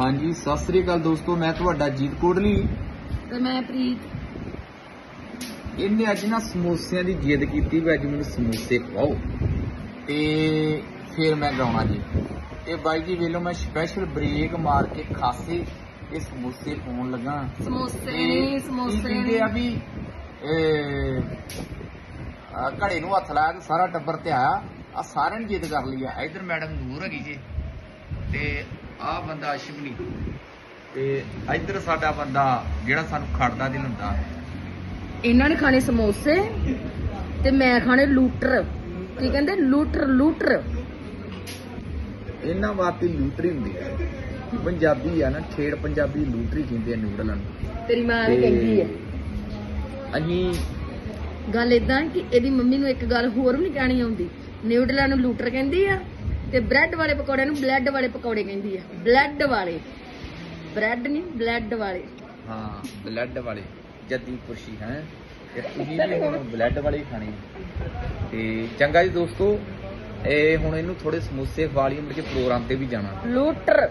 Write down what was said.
ਹਾਂਜੀ ਸਤਿ ਸ੍ਰੀ ਅਕਾਲ ਦੋਸਤੋ ਮੈਂ ਤੁਹਾਡਾ ਜੀਤ ਕੋਟਲੀ। ਤੇ ਮੈਂ ਪ੍ਰੀਤ। ਇਹਨੇ ਅੱਜ ਨਾ ਸਮੋਸਿਆਂ ਦੀ ਜਿੱਦ ਕੀਤੀ ਵੀ ਅੱਜ ਮੈਨੂੰ ਸਮੋਸੇ ਖਵਾਓ। ਤੇ ਫਿਰ ਮੈਂ ਗਾਉਣਾ ਜੀ। ਤੇ ਬਾਈ ਜੀ ਵੇਲੋ ਮੈਂ ਸਪੈਸ਼ਲ ਬ੍ਰੇਕ ਮਾਰ ਕੇ ਖਾਸੇ ਇਹ ਸਮੋਸੇ ਪਾਉਣ ਲੱਗਾ। ਸਮੋਸੇ ਨਹੀਂ ਸਮੋਸੇ ਕਹਿੰਦੇ ਆ ਵੀ ਇਹ ਆ ਘੜੇ ਨੂੰ ਹੱਥ ਲਾਇਆ ਤੇ ਸਾਰਾ ਟੱਬਰ ਤੇ ਆਇਆ। ਆ ਸਾਰਿਆਂ ਨੇ ਜਿੱਦ ਕਰ ਲਈ ਆ। ਇਧਰ ਮੈਡਮ ਨੂਰ ਹੈਗੀ ਜੀ। ਤੇ ਆ ਬੰਦਾ ਅਸ਼ਵਨੀ ਤੇ ਇਧਰ ਸਾਡਾ ਬੰਦਾ ਜਿਹੜਾ ਸਾਨੂੰ ਖੜਦਾ ਦਿਲ ਹੁੰਦਾ। ਇਹਨਾਂ ਨੇ ਖਾਣੇ ਸਮੋਸੇ ਤੇ ਮੈਂ ਖਾਣੇ ਲੂਟਰ। ਕੀ ਕਹਿੰਦੇ? ਲੂਟਰ ਲੂਟਰ। ਇਹਨਾਂ ਵਾਸਤੇ ਲੂਟਰੀ ਹੁੰਦੀ ਹੈ। ਪੰਜਾਬੀ ਆ ਨਾ ਠੇੜ ਪੰਜਾਬੀ ਲੂਟਰੀ ਕਹਿੰਦੇ ਆ ਨੂਡਲਾਂ ਨੂੰ। ਤੇਰੀ ਮਾਂ ਤੇ ਵੀ ਕਹਿੰਦੀ ਹੈ। ਅਸੀਂ ਗੱਲ ਇਦਾਂ ਕਿ ਇਹਦੀ ਮੰਮੀ ਨੂੰ ਇੱਕ ਗੱਲ ਹੋਰ ਵੀ ਨਹੀਂ ਕਹਿਣੀ ਆਉਂਦੀ। ਨਿਊਡਲਾਂ ਨੂੰ ਲੂਟਰ ਕਹਿੰਦੀ ਆ। ਤੇ ਬ੍ਰੈਡ ਵਾਲੇ ਪਕੌੜਿਆਂ ਨੂੰ ਬਲੈਡ ਵਾਲੇ ਪਕੌੜੇ ਕਹਿੰਦੀ ਆ। ਬਲੈਡ ਵਾਲੇ। ਬ੍ਰੈਡ ਨਹੀਂ ਬਲੈਡ ਵਾਲੇ। ਹਾਂ ਬਲੱਡ ਵਾਲੇ। ਜੱਦੀ ਖੁਸ਼ੀ ਹੈ। ਤੇ ਤੁਸੀਂ ਵੀ ਹੁਣ ਬਲੱਡ ਵਾਲੇ ਹੀ ਖਾਣੇ ਤੇ ਚੰਗਾ ਜੀ ਦੋਸਤੋ ਇਹ ਹੁਣ ਇਹਨੂੰ ਥੋੜੇ ਸਮੋਸੇ ਲਈ ਮੁੜ ਕੇ ਪ੍ਰੋਗਰਾਮ ਤੇ ਵੀ ਜਾਣਾ। ਲੂਟਰ।